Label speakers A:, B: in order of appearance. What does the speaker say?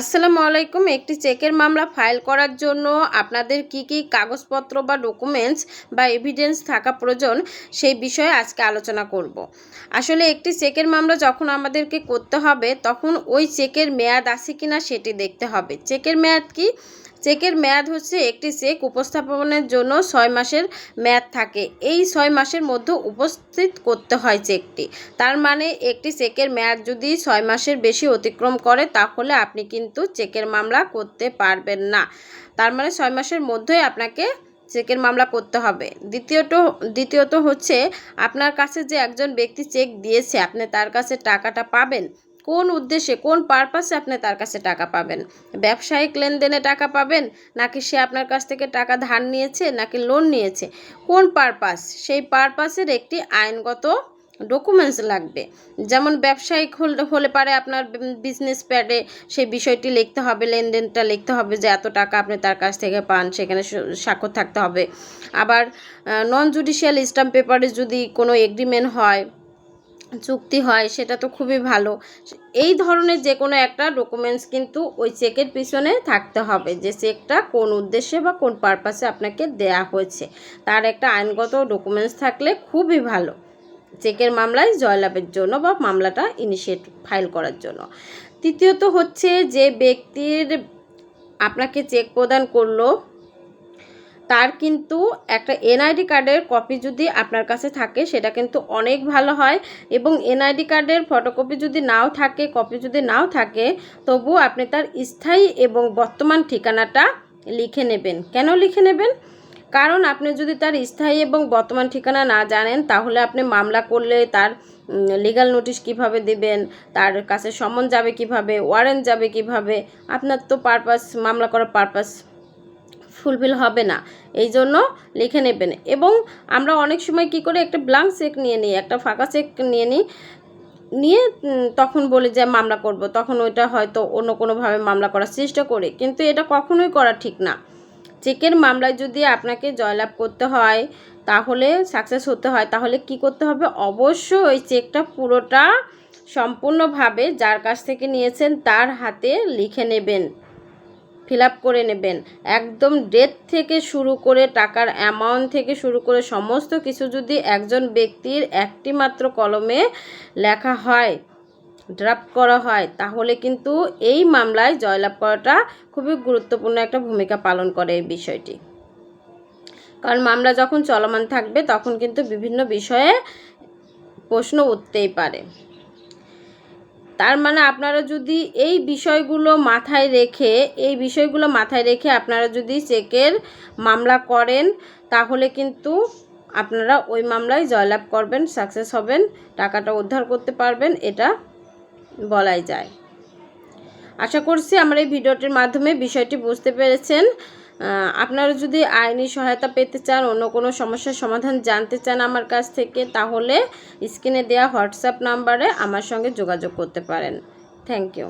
A: আসসালামু আলাইকুম। একটি চেকের মামলা ফাইল করার জন্য আপনাদের কি কি কাগজপত্র বা ডকুমেন্টস বা এভিডেন্স থাকা প্রয়োজন সেই বিষয়ে আজকে আলোচনা করব। আসলে একটি চেকের মামলা যখন আমাদেরকে করতে হবে, তখন ওই চেকের মেয়াদ আছে কিনা সেটি দেখতে হবে। চেকের মেয়াদ কি? চেকের মেয়াদ হচ্ছে একটি চেক উপস্থাপনের জন্য ছয় মাসের মেয়াদ থাকে। এই ছয় মাসের মধ্যে উপস্থিত করতে হয় চেকটি। তার মানে একটি চেকের মেয়াদ যদি ছয় মাসের বেশি অতিক্রম করে, তাহলে আপনি কিন্তু চেকের মামলা করতে পারবেন না। তার মানে ছয় মাসের মধ্যেই আপনাকে চেকের মামলা করতে হবে। দ্বিতীয়ত দ্বিতীয়ত হচ্ছে, আপনার কাছে যে একজন ব্যক্তি চেক দিয়েছে, আপনি তার কাছে টাকাটা পাবেন? কোন উদ্দেশ্যে, কোন পারপাসে আপনি তার কাছে টাকা পাবেন? ব্যবসায়িক লেনদেনে টাকা পাবেন? নাকি সে আপনার কাছ থেকে টাকা ধার নিয়েছে, নাকি লোন নিয়েছে? কোন পারপাস সেই পারপাসের একটি আইনগত ডকুমেন্টস লাগবে। যেমন ব্যবসায়িক হল- পারে আপনার বিজনেস প্যাডে সেই বিষয়টি লিখতে হবে, লেনদেনটা লিখতে হবে যে এত টাকা আপনি তার কাছ থেকে পান, সেখানে স্বাক্ষর থাকতে হবে। আবার নন জুডিশিয়াল স্টাম্প পেপারে যদি কোনো এগ্রিমেন্ট হয় চুক্তি হয়, সেটা তো খুবই ভালো। এই ধরনের যে কোনো একটা ডকুমেন্টস কিন্তু ওই চেকের পিছনে থাকতে হবে যে চেকটা কোন উদ্দেশ্যে বা কোন পারপাসে আপনাকে দেয়া হয়েছে। তার একটা আইনগত ডকুমেন্টস থাকলে খুবই ভালো। চেকের মামলায় জয়লাভের জন্য বা মামলাটা ইনিশিয়েট ফাইল করার জন্য। তৃতীয়ত হচ্ছে যে ব্যক্তির আপনাকে চেক প্রদান করল তার কিন্তু একটা এনআইডি কার্ডের কপি যদি আপনার কাছে থাকে, সেটা কিন্তু অনেক ভালো হয়। এবং এনআইডি কার্ডের ফটোকপি যদি নাও থাকে কপি যদি নাও থাকে, তবু আপনি তার স্থায়ী এবং বর্তমান ঠিকানাটা লিখে নেবেন। কেন লিখে নেবেন? কারণ আপনি যদি তার স্থায়ী এবং বর্তমান ঠিকানা না জানেন, তাহলে আপনি মামলা করলে তার লিগাল নোটিশ কীভাবে দেবেন, তার কাছে সমন যাবে কীভাবে ওয়ারেন্ট যাবে কীভাবে, আপনার তো পারপাস মামলা করার পারপাস ফুলফিল হবে না। এই জন্য লিখে নেবেন। এবং আমরা অনেক সময় কি করে, একটা ব্লাঙ্ক চেক নিয়ে নিই, একটা ফাঁকা চেক নিয়ে নিই। নিয়ে তখন বলি যে মামলা করব। তখন ওইটা হয়তো অন্য কোনোভাবে মামলা করার চেষ্টা করি। কিন্তু এটা কখনোই করা ঠিক না। চেকের মামলায় যদি আপনাকে জয়লাভ করতে হয়, তাহলে সাকসেস হতে হয়, তাহলে কি করতে হবে? অবশ্যই ওই চেকটা পুরোটা সম্পূর্ণভাবে যার কাছ থেকে নিয়েছেন, তার হাতে লিখে নেবেন। ফিল আপ করে নেবেন। একদম ডেট থেকে শুরু করে টাকার অ্যামাউন্ট থেকে শুরু করে সমস্ত কিছু যদি একজন ব্যক্তির একটি মাত্র কলমে লেখা হয় ড্রাফট করা হয়, তাহলে কিন্তু এই মামলায় জয়লাভ করাটা খুবই গুরুত্বপূর্ণ একটা ভূমিকা পালন করে এই বিষয়টি। কারণ মামলা যখন চলমান থাকবে, তখন কিন্তু বিভিন্ন বিষয়ে প্রশ্ন উঠতেই পারে। তার মানে আপনারা যদি এই বিষয়গুলো মাথায় রেখে, এই বিষয়গুলো মাথায় রেখে আপনারা যদি চেকের মামলা করেন, তাহলে কিন্তু আপনারা ওই মামলায় জয়লাভ করবেন, সাকসেস হবেন, টাকাটা উদ্ধার করতে পারবেন, এটা বলাই যায়। আশা করছি আমার এই ভিডিওটির মাধ্যমে বিষয়টি বুঝতে পেরেছেন। আপনারা যদি আইনি সহায়তা পেতে চান, অন্য কোনো সমস্যার সমাধান জানতে চান আমার কাছ থেকে, তাহলে স্ক্রিনে দেওয়া হোয়াটসঅ্যাপ নাম্বারে আমার সঙ্গে যোগাযোগ করতে পারেন। Thank you.